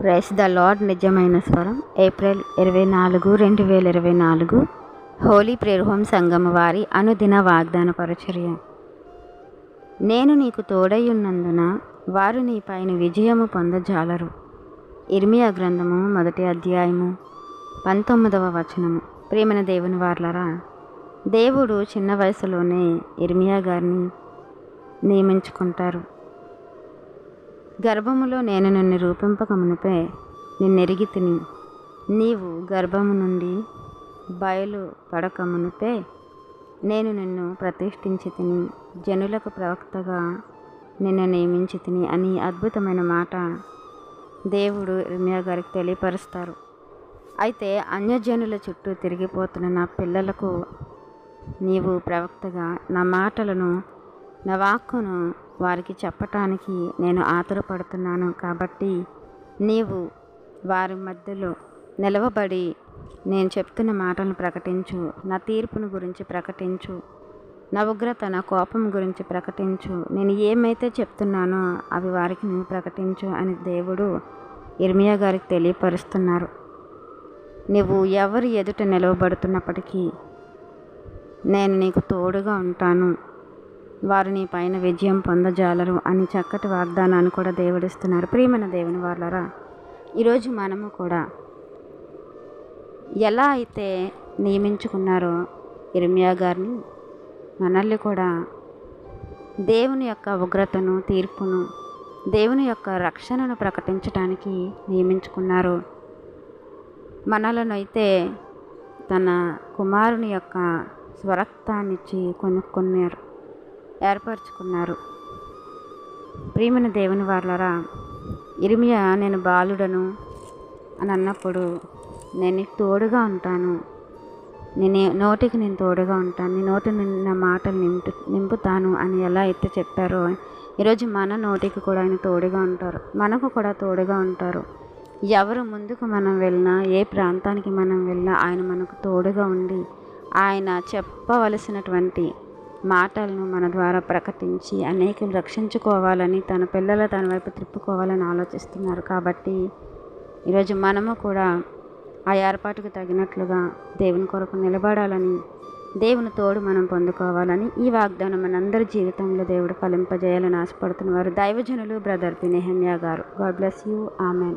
Price the lord. నిజమైన స్వరం. April ఇరవై నాలుగు రెండు వేల ఇరవై నాలుగు. హోలీ ప్రేర్హోం సంఘం సంగమ వారి అనుదిన వాగ్దాన పరచర్య. నేను నీకు తోడయ్యున్నందున వారు నీపైన విజయము పొందజాలరు ఇర్మియా గ్రంథము మొదటి అధ్యాయము పంతొమ్మిదవ వచనము. ప్రేమన దేవుని వార్లరా దేవుడు చిన్న వయసులోనే ఇర్మియా గారిని నియమించుకుంటారు. గర్భములో నేను నిన్ను రూపింపకమునిపే నిన్నెరిగి తిని నీవు గర్భము నుండి బయలు పడకమునిపే నేను నిన్ను ప్రతిష్ఠించి తిని జనులకు ప్రవక్తగా నిన్ను నియమించి తిని అని అద్భుతమైన మాట దేవుడు ఇర్మియా గారికి తెలియపరుస్తారు. అయితే అన్యజనుల చుట్టూ తిరిగిపోతున్న నా పిల్లలకు నీవు ప్రవక్తగా నా మాటలను నా వాక్కును వారికి చెప్పటానికి నేను ఆతురపడుతున్నాను కాబట్టి నీవు వారి మధ్యలో నిలవబడి నేను చెప్తున్న మాటలను ప్రకటించు నా తీర్పును గురించి ప్రకటించు నా ఉగ్రత నా కోపం గురించి ప్రకటించు. నేను ఏమైతే చెప్తున్నానో అవి వారికి నువ్వు ప్రకటించు అని దేవుడు ఇర్మియా గారికి తెలియపరుస్తున్నారు. నువ్వు ఎవరు ఎదుట నిలవబడుతున్నప్పటికీ నేను నీకు తోడుగా ఉంటాను. వారు నీ పైన విజయం పొందజాలరు అని చక్కటి వాగ్దానాన్ని కూడా దేవుడిస్తున్నారు. ప్రియమైన దేవుని వాళ్ళరా ఈరోజు మనము కూడా ఎలా అయితే నియమించుకున్నారో ఇర్మియా గారిని మనల్ని కూడా దేవుని యొక్క ఉగ్రతను తీర్పును దేవుని యొక్క రక్షణను ప్రకటించడానికి నియమించుకున్నారు. మనలను అయితే తన కుమారుని యొక్క స్వరక్తాన్నిచ్చి కొనుక్కున్నారు. ఏర్పరచుకున్నారు. ప్రియమైన దేవుని వాళ్ళరా ఇరిమియా నేను బాలుడను అని అన్నప్పుడు నేను నీకు తోడుగా ఉంటాను. నేను నోటికి నేను తోడుగా ఉంటాను. నీ నోటి నా మాటలు నింపు నింపుతాను అని ఎలా అయితే చెప్పారో ఈరోజు మన నోటికి కూడా ఆయన తోడుగా ఉంటారు. మనకు కూడా తోడుగా ఉంటారు. ఎవరు ముందుకు మనం వెళ్ళినా ఏ ప్రాంతానికి మనం వెళ్ళినా ఆయన మనకు తోడుగా ఉండి ఆయన చెప్పవలసినటువంటి మాటలను మన ద్వారా ప్రకటించి అనేకులు రక్షించుకోవాలని తన పిల్లల తన వైపు త్రిప్పుకోవాలని ఆలోచిస్తున్నారు. కాబట్టి ఈరోజు మనము కూడా ఆ ఏర్పాటుకు తగినట్లుగా దేవుని కొరకు నిలబడాలని దేవుని తోడు మనం పొందుకోవాలని ఈ వాగ్దానం మనందరి జీవితంలో దేవుడు ఫలింపజేయాలని ఆశపడుతున్నవారు దైవజనులు బ్రదర్ పినెహన్యా గారు. God bless you. Amen.